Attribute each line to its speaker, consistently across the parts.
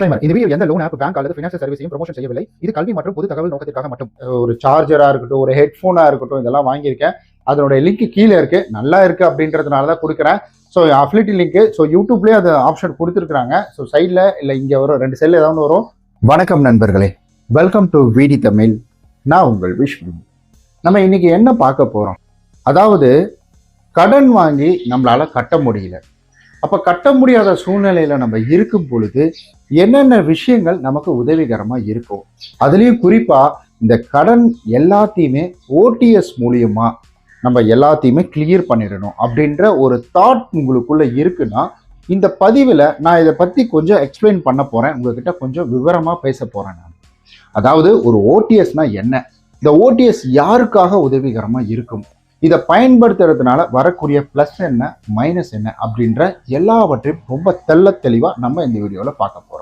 Speaker 1: Disclaimer இந்த video எந்த loan app bank அல்லது ஃபினான்ஷியல் சர்வீஸையும் ப்ரொமோஷன் செய்யவில்லை. இது கல்வி மற்றும் பொது தகவல் நோக்கத்திற்காக மட்டும்.
Speaker 2: ஒரு சார்ஜராக இருக்கட்டும் ஒரு ஹெட்ஃபோனாக இருக்கட்டும் இதெல்லாம் வாங்கியிருக்கேன். அதனுடைய லிங்க் கீழே இருக்கு. நல்லா இருக்கு அப்படின்றதுனால தான் கொடுக்குறேன். ஸோ அஃபிலிட்டி லிங்க் ஸோ யூடியூப்லேயே அது ஆப்ஷன் கொடுத்துருக்குறாங்க. ஸோ சைடில் இல்லை இங்கே வரும் ரெண்டு சைடில் ஏதாவது வரும். வணக்கம் நண்பர்களே. வெல்கம் டு விடி தமிழ் நான் உங்கள் விஷ்ணு நம்ம இன்னைக்கு என்ன பார்க்க போகிறோம் அதாவது கடன் வாங்கி நம்மளால் கட்ட முடியல. அப்போ கட்ட முடியாத சூழ்நிலையில் நம்ம இருக்கும் பொழுது என்னென்ன விஷயங்கள் நமக்கு உதவிகரமாக இருக்கும் அதுலேயும் குறிப்பாக இந்த கடன் எல்லாத்தையுமே ஓடிஎஸ் மூலியமாக நம்ம எல்லாத்தையுமே கிளியர் பண்ணிடணும் அப்படின்ற ஒரு தாட் உங்களுக்குள்ளே இருக்குன்னா இந்த பதிவில் நான் இதை பற்றி கொஞ்சம் எக்ஸ்பிளைன் பண்ண போகிறேன் உங்ககிட்ட கொஞ்சம் விவரமாக பேச போகிறேன் நான். அதாவது ஒரு ஓடிஎஸ்னால் என்ன? இந்த ஓடிஎஸ் யாருக்காக உதவிகரமாக இருக்கும்? இதை பயன்படுத்துறதுனால வரக்கூடிய ப்ளஸ் என்ன மைனஸ் என்ன அப்படின்ற எல்லாவற்றையும் ரொம்ப தெள்ள தெளிவாக நம்ம இந்த வீடியோவில் பார்க்க போகிறோம்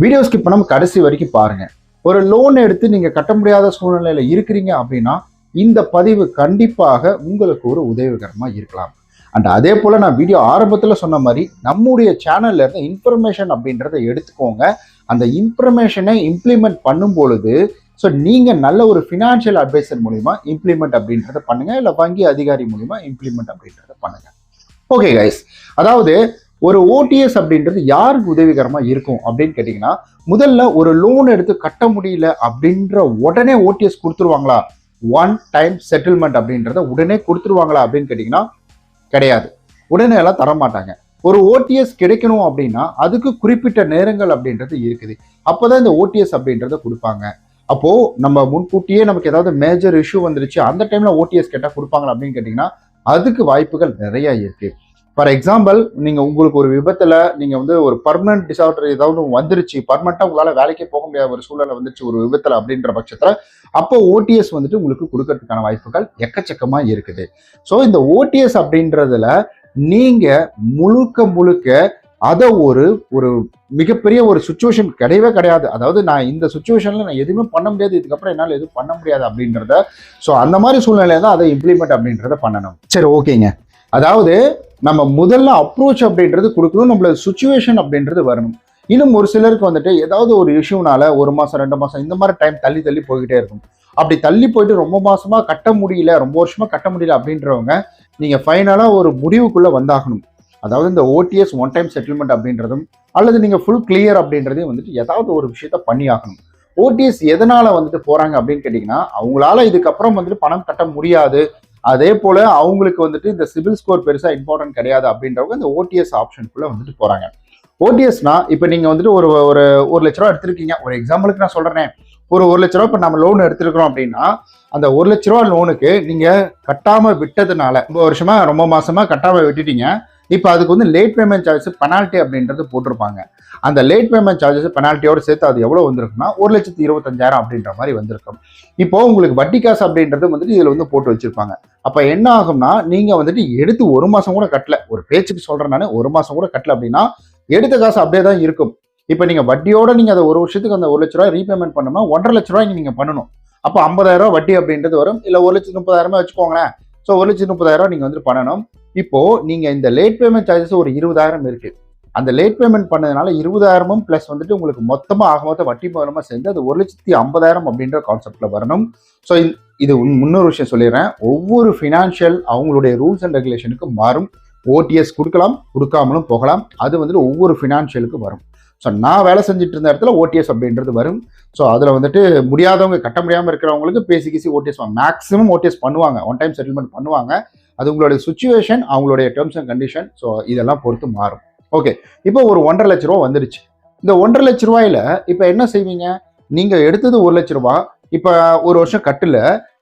Speaker 2: வீடியோ ஸ்கிப் பண்ணாமல் கடைசி வரைக்கும் பாருங்கள் ஒரு லோன் எடுத்து நீங்கள் கட்ட முடியாத சூழ்நிலையில் இருக்கிறீங்க அப்படின்னா இந்த பதிவு கண்டிப்பாக உங்களுக்கு ஒரு உதவிகரமாக இருக்கலாம். அண்ட் அதே போல் நான் வீடியோ ஆரம்பத்தில் சொன்ன மாதிரி நம்முடைய சேனலில் இருந்து இன்ஃபர்மேஷன் அப்படின்றத எடுத்துக்கோங்க. அந்த இன்ஃபர்மேஷனை இம்ப்ளிமெண்ட் பண்ணும் பொழுது ஸோ நீங்கள் நல்ல ஒரு ஃபினான்ஷியல் அட்வைசர் மூலிமா இம்ப்ளிமெண்ட் அப்படின்றத பண்ணுங்கள் இல்லை வங்கி அதிகாரி மூலிமா இம்ப்ளிமெண்ட் அப்படின்றத பண்ணுங்கள் ஓகே கைஸ் அதாவது ஒரு ஓடிஎஸ் அப்படின்றது யாருக்கு உதவிகரமாக இருக்கும் அப்படின்னு கேட்டிங்கன்னா முதல்ல ஒரு லோன் எடுத்து கட்ட முடியல அப்படின்ற உடனே ஓடிஎஸ் கொடுத்துருவாங்களா? ஒன் டைம் செட்டில்மெண்ட் அப்படின்றத உடனே கொடுத்துருவாங்களா அப்படின்னு கேட்டிங்கன்னா கிடையாது. உடனே எல்லாம் தர மாட்டாங்க ஒரு ஓடிஎஸ் கிடைக்கணும் அப்படின்னா அதுக்கு குறிப்பிட்ட நேரங்கள் அப்படின்றது இருக்குது. அப்போதான் இந்த ஓடிஎஸ் அப்படின்றத கொடுப்பாங்க. அப்போது நம்ம முன்கூட்டியே நமக்கு ஏதாவது மேஜர் இஷ்யூ வந்துருச்சு அந்த டைமில் ஓடிஎஸ் கேட்டால் கொடுப்பாங்களா அப்படின்னு கேட்டிங்கன்னா அதுக்கு வாய்ப்புகள் நிறையா இருக்குது ஃபார் எக்ஸாம்பிள் நீங்கள் உங்களுக்கு ஒரு விபத்தில் நீங்கள் வந்து ஒரு பர்மனன்ட் டிசார்டர் ஏதாவது வந்துருச்சு பர்மனெண்ட்டாக உங்களால் வேலைக்கே போக முடியாத ஒரு சூழ்நிலை வந்துருச்சு ஒரு விபத்தில் அப்படின்ற பட்சத்தில் அப்போ ஓடிஎஸ் வந்துட்டு உங்களுக்கு கொடுக்கறதுக்கான வாய்ப்புகள் எக்கச்சக்கமாக இருக்குது. ஸோ இந்த ஓடிஎஸ் அப்படின்றதுல நீங்கள் முழுக்க முழுக்க அதை ஒரு ஒரு மிகப்பெரிய ஒரு சுச்சுவேஷன் கிடையவே கிடையாது. அதாவது நான் இந்த சுச்சுவேஷனில் நான் எதுவுமே பண்ண முடியாது இதுக்கப்புறம் என்னால் எதுவும் பண்ண முடியாது அப்படின்றத ஸோ அந்த மாதிரி சூழ்நிலையில தான் அதை இம்ப்ளிமெண்ட் அப்படின்றத பண்ணணும். சரி ஓகேங்க அதாவது நம்ம முதல்ல அப்ரோச் அப்படின்றது கொடுக்கணும் நம்மள சுச்சுவேஷன் அப்படின்றது வரணும். இன்னும் ஒரு சிலருக்கு வந்துட்டு ஏதாவது ஒரு இஷ்யூனால ஒரு மாசம் ரெண்டு மாசம் இந்த மாதிரி டைம் தள்ளி தள்ளி போய்கிட்டே இருக்கும். அப்படி தள்ளி போயிட்டு ரொம்ப மாசமா கட்ட முடியல ரொம்ப வருஷமா கட்ட முடியல அப்படின்றவங்க நீங்க ஃபைனலா ஒரு முடிவுக்குள்ள வந்தாகணும். அதாவது இந்த ஓடிஎஸ் ஒன் டைம் செட்டில்மெண்ட் அப்படின்றதும் அல்லது நீங்க ஃபுல் கிளியர் அப்படின்றதையும் வந்துட்டு ஏதாவது ஒரு விஷயத்த பண்ணி ஆகணும் ஓடிஎஸ் எதனால வந்துட்டு போறாங்க அப்படின்னு கேட்டீங்கன்னா அவங்களால இதுக்கப்புறம் வந்துட்டு பணம் கட்ட முடியாது அதே போல அவங்களுக்கு வந்துட்டு இந்த சிவில் ஸ்கோர் பெருசா இம்பார்ட்டன்ட் கிடையாது அப்படின்றவங்க இந்த ஓடிஎஸ் ஆப்ஷனுக்குள்ள வந்துட்டு போறாங்க. ஓடிஎஸ்னா இப்போ நீங்க வந்துட்டு ஒரு ஒரு ஒரு லட்ச ரூபா எடுத்திருக்கீங்க. ஒரு எக்ஸாம்பிளுக்கு நான் சொல்றேன். ஒரு ஒரு லட்ச ரூபா இப்போ நம்ம லோன் எடுத்திருக்கிறோம் அப்படின்னா அந்த ஒரு லட்ச ரூபா லோனுக்கு நீங்க கட்டாம விட்டதுனால ரொம்ப வருஷமா ரொம்ப மாசமா கட்டாம விட்டுட்டீங்க. இப்போ அதுக்கு வந்து லேட் பேமெண்ட் சார்ஜஸ் பெனால்ட்டி அப்படின்றது போட்டிருப்பாங்க. அந்த லேட் பேமெண்ட் சார்ஜஸ் பெனால்ட்டியோட சேர்த்து அது எவ்வளோ வந்திருக்குன்னா ஒரு லட்சத்தி இருபத்தஞ்சாயிரம் அப்படின்ற மாதிரி வந்திருக்கும். இப்போ உங்களுக்கு வட்டி காசு அப்படின்றது வந்துட்டு இதில் வந்து போட்டு வச்சுருப்பாங்க. அப்போ என்ன ஆகும்னா நீங்கள் வந்துட்டு எடுத்து ஒரு மாதம் கூட கட்டல. ஒரு பேச்சுக்கு சொல்கிறேன் நான் ஒரு மாதம் கூட கட்டல அப்படின்னா எடுத்த காசு அப்படியே தான் இருக்கும். இப்போ நீங்கள் வட்டியோட நீங்கள் அதை ஒரு வருஷத்துக்கு அந்த ஒரு லட்ச ரூபாய் ரீபேமெண்ட் பண்ணணும்னா ஒன்றரை லட்ச ரூபாய்க்கு நீங்கள் பண்ணணும். அப்போ ஐம்பதாயிரம் ரூபா வட்டி அப்படின்றது வரும். இல்லை ஒரு லட்சத்து முப்பதாயிரமே வச்சுக்கோங்களேன். ஸோ ஒரு லட்சத்து முப்பதாயிரம் நீங்கள் வந்துட்டு பண்ணணும். இப்போ நீங்க இந்த லேட் பேமெண்ட் சார்ஜஸ் ஒரு இருபதாயிரம் இருக்கு. அந்த லேட் பேமெண்ட் பண்ணதுனால இருபதாயிரமும் பிளஸ் வந்துட்டு உங்களுக்கு மொத்தமா ஆக மொத்தம் வட்டி மூலமா சேர்ந்து அது ஒரு லட்சத்தி ஐம்பதாயிரம் அப்படின்ற கான்செப்ட்ல வரணும். ஸோ இது முன்னொரு விஷயம் சொல்லிடுறேன். ஒவ்வொரு ஃபினான்ஷியல் அவங்களுடைய ரூல்ஸ் அண்ட் ரெகுலேஷனுக்கு மாறும். ஓடிஎஸ் கொடுக்கலாம் கொடுக்காமலும் போகலாம். அது வந்துட்டு ஒவ்வொரு ஃபினான்ஷியலுக்கு வரும். ஸோ நான் வேலை செஞ்சுட்டு இருந்த இடத்துல ஓடிஎஸ் அப்படின்றது வரும். ஸோ அதில் வந்துட்டு முடியாதவங்க கட்ட முடியாமல் இருக்கிறவங்களுக்கு பேசி கீசி ஓடிஎஸ் மேக்ஸிமம் ஓடிஎஸ் பண்ணுவாங்க. ஒன் டைம் செட்டில்மெண்ட் பண்ணுவாங்க. அது உங்களுடைய சுச்சுவேஷன் அவங்களுடைய டேர்ம்ஸ் அண்ட் கண்டிஷன் ஸோ இதெல்லாம் பொறுத்து மாறும். ஓகே இப்போ ஒரு ஒன்றரை லட்ச ரூபா வந்துருச்சு. இந்த ஒன்றரை லட்ச ரூபாயில் இப்போ என்ன செய்வீங்க? நீங்கள் எடுத்தது ஒரு லட்ச ரூபா. இப்போ ஒரு வருஷம் கட்டல.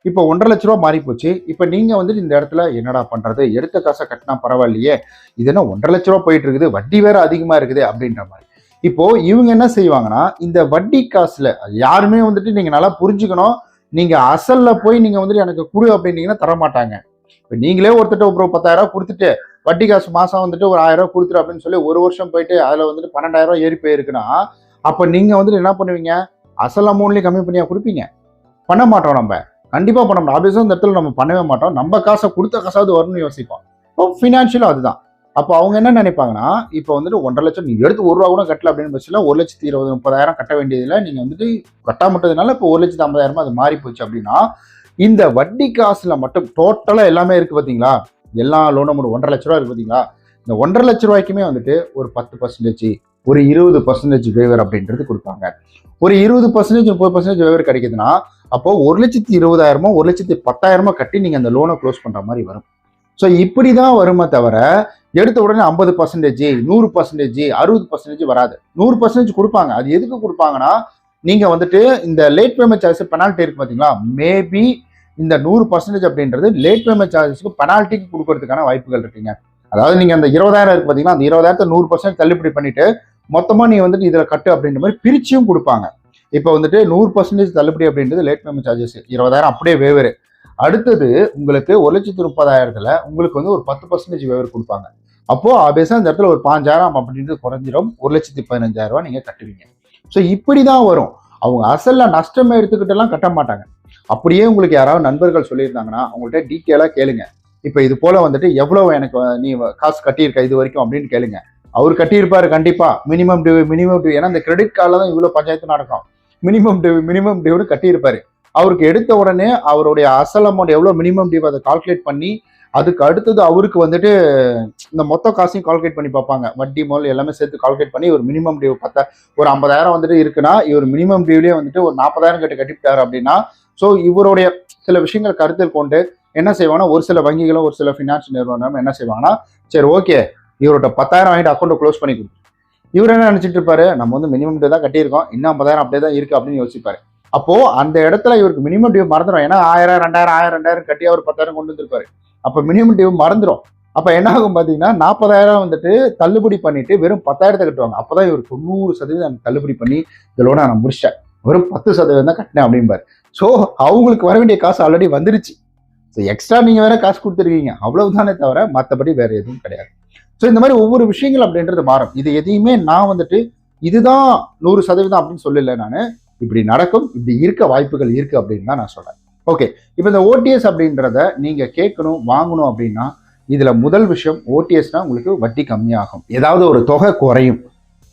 Speaker 2: இப்போ ஒன்றரை லட்ச ரூபா மாறி போச்சு இப்போ நீங்கள் வந்துட்டு இந்த இடத்துல என்னடா பண்ணுறது எடுத்த காசை கட்டினா பரவாயில்லையே. இது என்ன ஒன்றரை லட்ச ரூபா போயிட்டு இருக்குது. வட்டி வேற அதிகமாக இருக்குது அப்படின்ற மாதிரி. இப்போ இவங்க என்ன செய்வாங்கன்னா இந்த வட்டி காசுல யாருமே வந்துட்டு நீங்க நல்லா புரிஞ்சுக்கணும். நீங்க அசல்ல போய் நீங்க வந்துட்டு எனக்கு கொடு அப்படின்னீங்கன்னா தர மாட்டாங்க. இப்போ நீங்களே ஒருத்தட்ட ஒரு பத்தாயிரம் ரூபாய் கொடுத்துட்டு வட்டி காசு மாசம் வந்துட்டு ஒரு ஆயிரம் ரூபாய் கொடுத்துரு அப்படின்னு சொல்லி ஒரு வருஷம் போயிட்டு அதுல வந்துட்டு பன்னெண்டாயிரம் ரூபாய் ஏறி போயிருக்குன்னா அப்ப நீங்க வந்துட்டு என்ன பண்ணுவீங்க? அசல் அமௌண்ட்லயும் கம்மி பண்ணியா கொடுப்பீங்க. பண்ண மாட்டோம் நம்ம. கண்டிப்பா பண்ண மாட்டோம். ஆப்வியஸா இந்த இடத்துல நம்ம பண்ணவே மாட்டோம். நம்ம காசை கொடுத்த காசாவது வரும்னு யோசிப்போம். இப்போ ஃபினான்ஷியலும் அதுதான். அப்போ அவங்க என்ன நினைப்பாங்கன்னா இப்போ வந்துட்டு ஒன்றரை லட்சம் நீங்கள் எடுத்து ஒரு ரூபா கூட கட்டல அப்படின்னு பட்சத்தில் ஒரு லட்சத்தி இருபது முப்பதாயிரம் கட்ட வேண்டியதில்லை நீங்கள் வந்துட்டு கட்டாமட்டதுனால இப்போ ஒரு லட்சத்து ஐம்பதாயிரமா அது மாறி போச்சு அப்படின்னா இந்த வட்டி காசில் மட்டும் டோட்டலாக எல்லாமே இருக்குது பார்த்தீங்களா எல்லா லோனும் ஒரு ஒன்றரை லட்ச ரூபா இருக்குது பார்த்தீங்களா இந்த ஒன்றரை லட்ச ரூபாய்க்குமே வந்துட்டு ஒரு பத்து பர்சன்டேஜ் ஒரு இருபது பர்சன்டேஜ் வேவர் அப்படின்றது கொடுப்பாங்க. ஒரு இருபது பர்சன்டேஜ் முப்பது பர்சன்டேஜ் வேவர் கிடைக்குதுன்னா அப்போ ஒரு லட்சத்தி இருபதாயிரமோ ஒரு லட்சத்தி பத்தாயிரமோ கட்டி நீங்கள் அந்த லோனை க்ளோஸ் பண்ணுற மாதிரி வரும். ஸோ இப்படி தான் வருமே தவிர எடுத்த உடனே ஐம்பது பர்சன்டேஜ் நூறு பர்சன்டேஜ் அறுபது பர்சன்டேஜ் வராது. நூறு பர்சன்டேஜ் கொடுப்பாங்க. அது எதுக்கு கொடுப்பாங்கன்னா நீங்கள் வந்துட்டு இந்த லேட் பேமெண்ட் சார்ஜஸ் பெனால்ட்டி இருக்கு பார்த்தீங்களா மேபி இந்த நூறு பர்சன்டேஜ் அப்படின்றது லேட் பேமெண்ட் சார்ஜஸ்க்கு பெனால்ட்டிக்கு கொடுக்கறதுக்கான வாய்ப்புகள் இருக்குங்க. அதாவது நீங்கள் அந்த இருபதாயிரம் இருக்கு பார்த்தீங்கன்னா அந்த இருபதாயிரத்தை நூறு பர்சன்ட் தள்ளுபடி பண்ணிட்டு மொத்தமாக நீ வந்துட்டு இதில் கட்டு அப்படின்ற மாதிரி பிரிச்சியும் கொடுப்பாங்க. இப்போ வந்துட்டு நூறு பர்சன்டேஜ் தள்ளுபடி அப்படின்றது லேட் பேமெண்ட் சார்ஜஸ் இருபதாயிரம் அப்படியே வேவரு அடுத்தது உங்களுக்கு ஒரு லட்சத்தி முப்பதாயிரத்துல உங்களுக்கு வந்து ஒரு பத்து பர்சன்டேஜ் வேவர் கொடுப்பாங்க. அப்போ ஆபேஸா இந்த இடத்துல ஒரு பாஞ்சாயிரம் அப்படின்றது குறைஞ்சிரும். ஒரு லட்சத்தி பதினஞ்சாயிரம் ரூபாய் நீங்க கட்டுவீங்க. ஸோ இப்படி தான் வரும். அவங்க அசல்ல நஷ்டம் எடுத்துக்கிட்டெல்லாம் கட்ட மாட்டாங்க. அப்படியே உங்களுக்கு யாராவது நண்பர்கள் சொல்லியிருந்தாங்கன்னா அவங்கள்ட்ட டீட்டெயிலாக கேளுங்க. இப்போ இது போல வந்துட்டு எவ்வளவு எனக்கு நீ வ- காசு கட்டியிருக்க இது வரைக்கும் அப்படின்னு கேளுங்க. அவர் கட்டியிருப்பாரு கண்டிப்பா. மினிமம் டியூ மினிமம் டியூ ஏன்னா இந்த கிரெடிட் கார்டில் தான் இவ்வளோ பஞ்சாயத்து நடக்கும். மினிமம் டியூ மினிமம் டியூன்னு கட்டியிருப்பாரு. அவருக்கு எடுத்த உடனே அவருடைய அசல் அமௌண்ட் எவ்வளோ மினிமம் டியூ அதை கால்குலேட் பண்ணி அதுக்கு அடுத்தது அவருக்கு வந்துட்டு இந்த மொத்த காசையும் கால்குலேட் பண்ணி பார்ப்பாங்க. வட்டி முதல் எல்லாமே சேர்த்து கால்குலேட் பண்ணி ஒரு மினிமம் டியூ பத்த ஒரு ஐம்பதாயிரம் வந்துட்டு இருக்குன்னா இவர் மினிமம் டியூலேயே வந்துட்டு ஒரு நாற்பதாயிரம் கட்டி கட்டிவிட்டாரு அப்படின்னா ஸோ இவருடைய சில விஷயங்கள் கருத்தில் கொண்டு என்ன செய்வாங்கன்னா ஒரு சில வங்கிகளும் ஒரு சில ஃபினான்ஸ் நிறுவனம் என்ன செய்வாங்கன்னா சரி ஓகே இவரோட பத்தாயிரம் வாங்கிட்டு அக்கௌண்ட்டை க்ளோஸ் பண்ணி கொடுத்து இவர் என்ன நினச்சிட்டு இருப்பாரு? நம்ம வந்து மினிமம் டியூ தான் கட்டியிருக்கோம். இன்னும் ஐம்பதாயிரம் அப்படியே தான் இருக்கு அப்படின்னு யோசிப்பாரு. அப்போ அந்த இடத்துல இவருக்கு மினிமம் டியூ மறந்துடும் ஏன்னா ஆயிரம் ரெண்டாயிரம் ஆயிரம் ரெண்டாயிரம் கட்டி அவர் பத்தாயிரம் கொண்டு வந்திருப்பாரு. அப்போ மினிமம் டியூ மறந்துடும் அப்போ என்ன ஆகும் பார்த்தீங்கன்னா நாற்பதாயிரம் வந்துட்டு தள்ளுபடி பண்ணிட்டு வெறும் பத்தாயிரத்தை கட்டுவாங்க. அப்போ தான் இவர் தொண்ணூறு சதவீதம் தள்ளுபடி பண்ணி இதோட நான் முடிச்சிட்டேன். வெறும் பத்து சதவீதம் தான் கட்டினேன் அப்படிம்பாரு. ஸோ அவங்களுக்கு வர வேண்டிய காசு ஆல்ரெடி வந்துருச்சு. ஸோ எக்ஸ்ட்ரா நீங்கள் வேற காசு கொடுத்துருக்கீங்க. அவ்வளவுதானே தவிர மற்றபடி வேற எதுவும் கிடையாது. ஸோ இந்த மாதிரி ஒவ்வொரு விஷயங்கள் அப்படின்றது மாறும். இது எதையுமே நான் வந்துட்டு இதுதான் நூறு சதவீதம் அப்படின்னு சொல்லல நான். இப்படி நடக்கும் இப்படி இருக்க வாய்ப்புகள் இருக்கு அப்படின்னு தான் நான் சொல்றேன். ஓகே இப்போ இந்த ஓடிஎஸ் அப்படின்றத நீங்க கேட்கணும் வாங்கணும் அப்படின்னா இதுல முதல் விஷயம் ஓடிஎஸ்னா உங்களுக்கு வட்டி கம்மியாகும். ஏதாவது ஒரு தொகை குறையும்.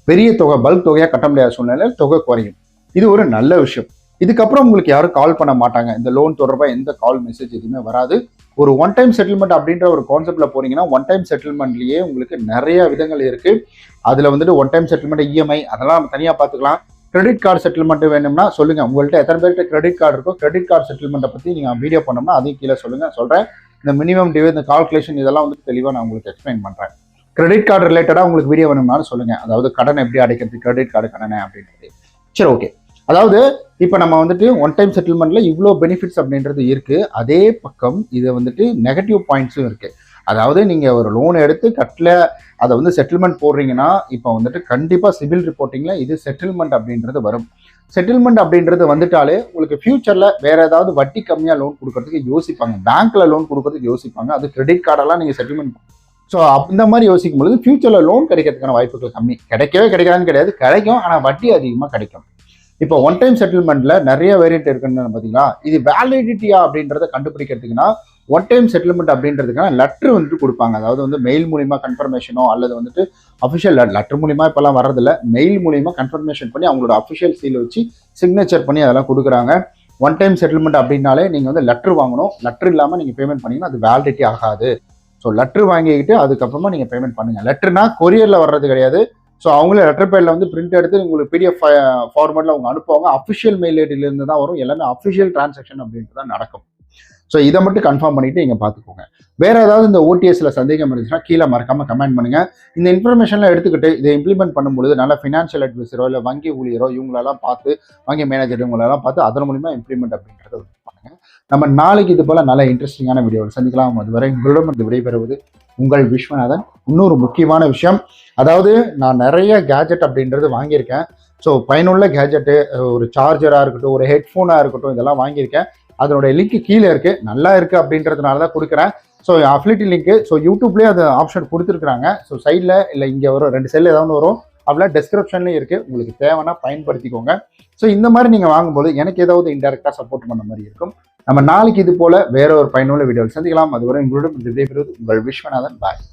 Speaker 2: பெரிய தொகை பல்க் தொகையா கட்ட முடியாத சூழ்நிலையில் தொகை குறையும். இது ஒரு நல்ல விஷயம். இதுக்கப்புறம் உங்களுக்கு யாரும் கால் பண்ண மாட்டாங்க. இந்த லோன் தொடர்பாக எந்த கால் மெசேஜ் எதுவுமே வராது. ஒரு ஒன் டைம் செட்டில்மெண்ட் அப்படின்ற ஒரு கான்செப்டில் போனீங்கன்னா ஒன் டைம் செட்டில்மெண்ட்லேயே உங்களுக்கு நிறைய விதங்கள் இருக்குது அதில் வந்துட்டு ஒன் டைம் செட்டில்மெண்ட் இஎம்ஐ அதெல்லாம் நம்ம தனியாக பார்த்துக்கலாம். கிரெடிட் கார்டு செட்டில்மெண்ட் வேணும்னா சொல்லுங்க. உங்கள்கிட்ட எத்தனை பேர்கிட்ட கிரெடிட் கார்டு இருக்கோ கிரெடிட் கார்டு செட்டில்மெண்ட்டை பத்தி நீங்க வீடியோ பண்ணோம்னா அதையும் கீழே சொல்லுங்க. சொல்றேன். இந்த மினிமம் டியூ இந்த கால்குலேஷன் இதெல்லாம் வந்து தெளிவாக நான் உங்களுக்கு எக்ஸ்பிளைன் பண்றேன். கிரெடிட் கார்டு ரிலேட்டடாக உங்களுக்கு வீடியோ வேணும்னாலும் சொல்லுங்க. அதாவது கடன் எப்படி அடைக்கிறது கிரெடிட் கார்டு கடனை அப்படின்றது. சரி ஓகே அதாவது இப்போ நம்ம வந்துட்டு ஒன் டைம் செட்டில்மெண்ட்ல இவ்வளோ பெனிஃபிட்ஸ் அப்படின்றது இருக்கு. அதே பக்கம் இது வந்துட்டு நெகட்டிவ் பாயிண்ட்ஸும் இருக்குது அதாவது நீங்கள் ஒரு லோன் எடுத்து கட்டில் அதை வந்து செட்டில்மெண்ட் போடுறீங்கன்னா இப்போ வந்துட்டு கண்டிப்பாக சிவில் ரிப்போர்ட்டிங்கில் இது செட்டில்மெண்ட் அப்படின்றது வரும். செட்டில்மெண்ட் அப்படின்றது வந்துட்டாலே உங்களுக்கு ஃபியூச்சரில் வேறு ஏதாவது வட்டி கம்மியாக லோன் கொடுக்கறதுக்கு யோசிப்பாங்க. பேங்க்கில் லோன் கொடுக்கறதுக்கு யோசிப்பாங்க. அது கிரெடிட் கார்டெல்லாம் நீங்கள் செட்டில்மெண்ட் ஸோ அந்த மாதிரி யோசிக்கும் பொழுது ஃபியூச்சரில் லோன் கிடைக்கிறதுக்கான வாய்ப்புகள் கம்மி. கிடைக்கவே கிடைக்காதுன்னு கிடையாது. கிடைக்கும். ஆனால் வட்டி அதிகமாக கிடைக்கும். இப்போ ஒன் டைம் செட்டில்மெண்ட்டில் நிறைய வேரியண்ட் இருக்குன்னு பார்த்தீங்கன்னா இது வேலிடிட்டியா அப்படின்றத கண்டுபிடிக்கிறதுக்குன்னா ஒன் டைம் செட்டில்மெண்ட் அப்படின்றதுக்கான லெட்ரு வந்துட்டு கொடுப்பாங்க. அதாவது வந்து மெயில் மூலிமா கன்ஃபர்மேஷனோ அல்லது வந்துட்டு அஃபிஷியல் லெட்டர் மூலிமா இப்போல்லாம் வர்றதில்ல. மெயில் மூலிமா கன்ஃபர்மேஷன் பண்ணி அவங்களோட அஃபிஷியல் சீல் வச்சு சிக்னேச்சர் பண்ணி அதெல்லாம் கொடுக்குறாங்க. ஒன் டைம் செட்டில்மெண்ட் அப்படின்னாலே நீங்கள் வந்து லெட்ரு வாங்கணும். லெட்ரு இல்லாமல் நீங்கள் பேமெண்ட் பண்ணிங்கன்னா அது வேலிடிட்டி ஆகாது. ஸோ லெட்ரு வாங்கிக்கிட்டு அதுக்கப்புறமா நீங்கள் பேமெண்ட் பண்ணுங்கள் லெட்டர்னா கொரியரில் வர்றது கிடையாது. ஸோ அவங்களே லெட்டர் பேடில் வந்து பிரிண்ட் எடுத்து உங்களுக்கு பிடிஎஃப் ஃபார்மேட்டில் அவங்க அனுப்புவாங்க. அஃபிஷியல் மெயில் ஐடியிலேருந்து தான் வரும். எல்லாமே அஃபிஷியல் டிரான்சாக்ஷன் அப்படின்ட்டு தான் நடக்கும். ஸோ இதை மட்டும் கன்ஃபார்ம் பண்ணிட்டு இங்கே பார்த்துக்கோங்க வேற ஏதாவது இந்த ஓடிஎஸ்ல சந்தேகம் இருந்துச்சுன்னா கீழே மறக்காம கமெண்ட் பண்ணுங்க. இந்த இன்ஃபர்மேஷன்லாம் எடுத்துக்கிட்டு இதை இம்ப்ளிமெண்ட் பண்ணும்பொழுது நல்ல ஃபினான்ஷியல் அட்வைசரோ இல்லை வங்கி ஊழியரோ இவங்களெல்லாம் பார்த்து வங்கி மேனேஜர் இவங்களெல்லாம் பார்த்து அதன் மூலியமா இம்ப்ளிமெண்ட் அப்படின்றத பண்ணுங்க. நம்ம நாளைக்கு இது போல நல்ல இன்ட்ரெஸ்டிங்கான வீடியோவில் சந்திக்கலாம். அதுவரை உங்களிடம் இருந்து விடைபெறுவது உங்கள் விஸ்வநாதன். இன்னொரு முக்கியமான விஷயம் அதாவது நான் நிறைய கேஜெட் அப்படின்றது வாங்கியிருக்கேன். ஸோ பயனுள்ள கேஜெட்டு ஒரு சார்ஜராக இருக்கட்டும் ஒரு ஹெட்ஃபோனாக இருக்கட்டும் இதெல்லாம் வாங்கியிருக்கேன். அதனுடைய லிங்க் கீழே இருக்கு. நல்லா இருக்கு அப்படின்றதுனால தான் கொடுக்குறேன். ஸோ அஃபிலிட்டி லிங்க் ஸோ யூடியூப்லேயே அது ஆப்ஷன் கொடுத்துருக்குறாங்க. ஸோ சைடில் இல்லை இங்கே வரும் ரெண்டு செல்லு ஏதாவது வரும். அப்படிலாம் டெஸ்கிரிப்ஷன்லேயும் இருக்குது உங்களுக்கு தேவைன்னா பயன்படுத்திக்கோங்க. ஸோ இந்த மாதிரி நீங்கள் வாங்கும்போது எனக்கு ஏதாவது இன்டெரக்டாக சப்போர்ட் பண்ண மாதிரி இருக்கும். நம்ம நாளைக்கு இது போல் வேற ஒரு பயனுள்ள வீடியோவில் சந்திக்கலாம். அதுவரை உங்களிடம் விடைபெறுவது உங்கள் விஸ்வநாதன். பாய்